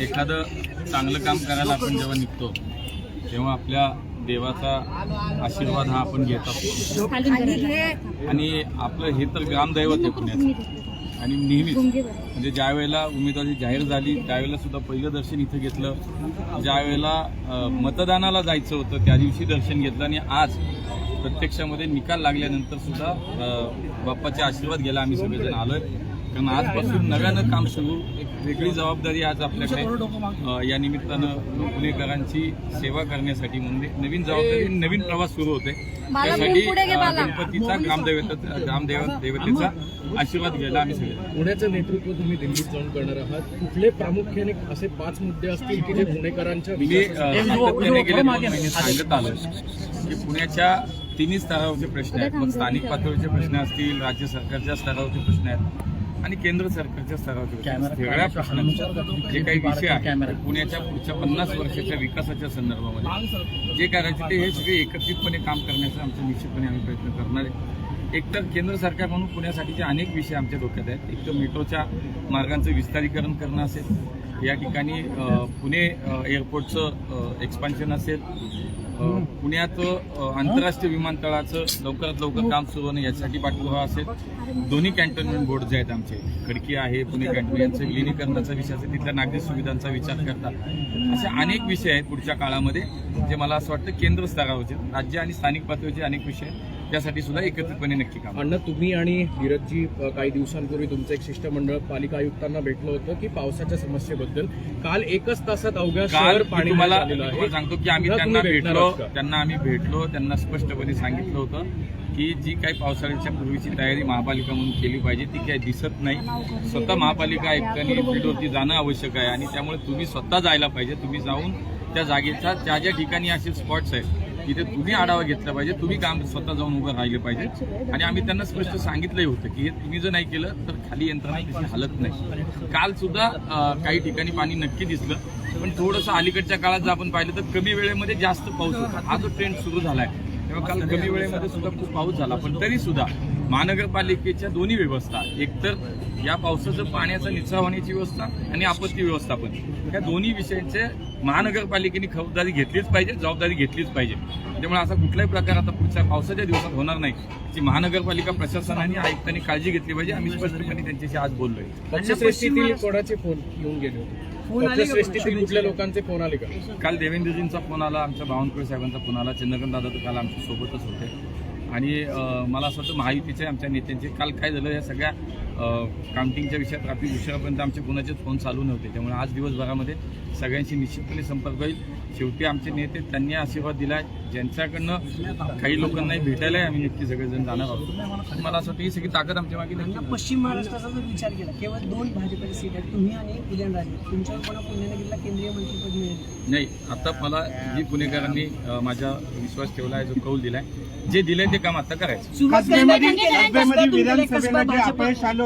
एखादं चांगलं काम करायला आपण जेव्हा निघतो तेव्हा आपल्या देवाचा आशीर्वाद हा आपण घेत असतो आणि आपलं हे तर ग्रामदैवत आहे पुण्याचं. आणि नेहमीच म्हणजे ज्या वेळेला उमेदवारी जाहीर झाली त्यावेळेला सुद्धा पहिलं दर्शन इथं घेतलं. ज्या वेळेला मतदानाला जायचं होतं त्या दिवशी दर्शन घेतलं. आणि आज प्रत्यक्षामध्ये निकाल लागल्यानंतर सुद्धा बाप्पाचे आशीर्वाद घ्यायला आम्ही सगळेजण आलोय. कारण आजपासून नव्यानं काम सुरू वेगळी जबाबदारी आज आपल्याकडे या निमित्तानं पुणेकरांची सेवा करण्यासाठी म्हणून एक नवीन जबाबदारी नवीन प्रवास सुरू होते त्यासाठी गणपतीचा ग्रामदैवत ग्रामदेव देवतेचा आशीर्वाद घ्यायला आम्ही सगळे. पुण्याचं नेतृत्व तुम्ही दिल्लीत जाऊन करणार आहात. कुठले प्रामुख्याने असे पाच मुद्दे असतील की जे पुणेकरांच्या मी सातत्याने महिने सांगत आलो की पुण्याच्या तिन्ही स्तरावरचे प्रश्न आहेत. मग स्थानिक पातळीचे प्रश्न असतील राज्य सरकारच्या स्तरावरचे प्रश्न आहेत. आणि केंद्र सरकारच्या आहेत. सगळ्या प्रश्नांचे जे काही विषय आहेत पुण्याच्या पुढच्या पन्नास वर्षाच्या विकासाच्या संदर्भामध्ये. जे करायचे ते हे सगळे एकत्रितपणे काम करण्याचा आमचा निश्चितपणे आम्ही प्रयत्न करणार आहे. एकतर केंद्र सरकार म्हणून पुण्यासाठीचे अनेक विषय आमच्या डोक्यात आहेत. एक तर मेट्रोच्या मार्गांचं विस्तारीकरण करणं असेल. या ठिकाणी पुणे एअरपोर्टचं एक्सपान्शन असेल. पुण्यात आंतरराष्ट्रीय विमानतळाचं लवकरात लवकर काम सुरू होणं यासाठी पाठपुरावा असेल. दोन्ही कॅन्टोन्मेंट बोर्ड जे आहेत आमचे खडकी आहे पुणे कॅन्टोन यांचं विलिनीकरणाचा विषय असेल तिथल्या नागरिक सुविधांचा विचार करता. असे अनेक विषय आहेत पुढच्या काळामध्ये जे मला असं वाटतं केंद्र स्तरावरचे राज्य आणि स्थानिक पातळीचे अनेक विषय आहेत. त्यासाठी सुद्धा एकत्रितपणे नक्की काम. अण्णा तुम्ही आणि धीरजजी काही दिवसांपूर्वी तुमचं एक शिष्टमंडळ पालिका आयुक्तांना भेटलं होतं की पावसाच्या समस्येबद्दल. काल एकच तासात अवघ्या शहर पाणी तुम्हाला झालेलं मी आहे. तुम्हाला सांगतो की आम्ही त्यांना भेटलो? त्यांना आम्ही भेटलो त्यांना स्पष्टपणे सांगितलं होतं की जी काही पावसाळ्याच्या पूर्वीची तयारी महापालिका म्हणून केली पाहिजे ती काही दिसत नाही. स्वतः महापालिका आयुक्तांनी फील्डवरती जाणं आवश्यक आहे आणि त्यामुळे तुम्ही स्वतः जायला पाहिजे. तुम्ही जाऊन त्या जागेच्या ज्या ज्या ठिकाणी असे स्पॉट्स आहेत तिथे तुम्ही आढावा घेतला पाहिजे तुम्ही काम स्वतः जाऊन उभं राहिले पाहिजे. आणि आम्ही त्यांना स्पष्ट सांगितलंही होतं की हे तुम्ही जर नाही केलं तर खाली यंत्रणा हलत नाही. काल सुद्धा काही ठिकाणी पाणी नक्की दिसलं पण थोडंसं अलीकडच्या काळात जर आपण पाहिलं तर कमी वेळेमध्ये जास्त पाऊस होता. हा जो ट्रेंड सुरू झालाय तेव्हा काल कमी वेळेमध्ये सुद्धा खूप पाऊस झाला पण तरी सुद्धा महानगरपालिकेच्या दोन्ही व्यवस्था एकतर या पावसाचं पाण्याचा निचरा होण्याची व्यवस्था आणि आपत्ती व्यवस्थापन या दोन्ही विषयांचे महानगरपालिकेने खबरदारी घेतलीच पाहिजे जबाबदारी घेतलीच पाहिजे. त्यामुळे असा कुठलाही प्रकार आता पुढच्या पावसाच्या दिवसात होणार नाही याची महानगरपालिका प्रशासनाने आयुक्तांनी काळजी घेतली पाहिजे. आम्ही स्पष्टपणे त्यांच्याशी आज बोललोय. कोणाचे फोन येऊन गेले होते? कुठल्या लोकांचे फोन आले का? काल देवेंद्रजींचा फोन आला आमच्या बावनकुळे साहेबांचा फोन आला चंद्रकांत दादा तर काल आमच्या सोबतच होते. आणि मला असं वाटतं महायुतीचे आमच्या नेत्यांचे काल काय झालं या सगळ्या काउंटिंगच्या विषयात ट्रॅफिक विषयापर्यंत आमचे कोणाचेच फोन चालू नव्हते. त्यामुळे आज दिवसभरामध्ये सगळ्यांशी निश्चितपणे संपर्क होईल. शेवटी आमचे नेते त्यांनी आशीर्वाद दिला ज्यांच्याकडनं काही लोकांनाही भेटायलाही आम्ही नक्की सगळेजण जाणार आहोत. मला असं वाटतं ही सगळी ताकद आमच्या मागे आहे. पश्चिम महाराष्ट्राचा जर विचार केला केवळ दोन भाजपचे सीट आहेत तुम्ही आणि उदयनराजे तुमच्यावर कोणा पुण्यनगरीला केंद्रीय मंत्रिपद मिळेल? नाही आता मला जी पुणेकरांनी माझा विश्वास ठेवला आहे जो कौल दिलाय जे दिलंय ते काम आता करायचं.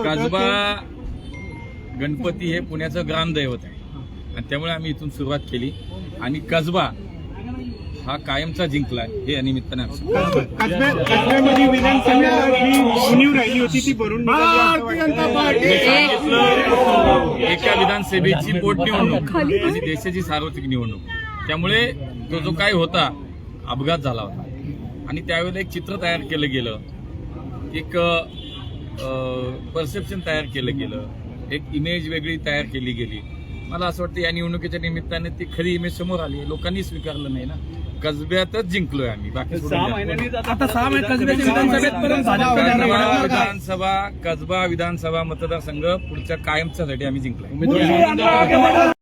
कसबा गणपती हे पुण्याचं ग्रामदैवत आहे. आणि त्यामुळे आम्ही इथून सुरुवात केली. आणि कसबा हा कायमचा जिंकला हे या निमित्ताने एका विधानसभेची पोटनिवडणूक आणि देशाची सार्वत्रिक निवडणूक. त्यामुळे तो जो काय होता अपघात झाला होता. आणि त्यावेळेला एक चित्र तयार केलं गेलं. एक परसेप्शन तयार केलं गेलं. एक इमेज वेगळी तयार केली गेली. मला असं वाटतं या निवडणुकीच्या निमित्ताने ती खरी इमेज समोर आली. लोकांनी स्वीकारलं नाही ना. कसब्यातच जिंकलोय आम्ही. बाकी विधानसभा कसबा विधानसभा मतदारसंघ पुढच्या कायमच्यासाठी आम्ही जिंकलोय. उमेदवारी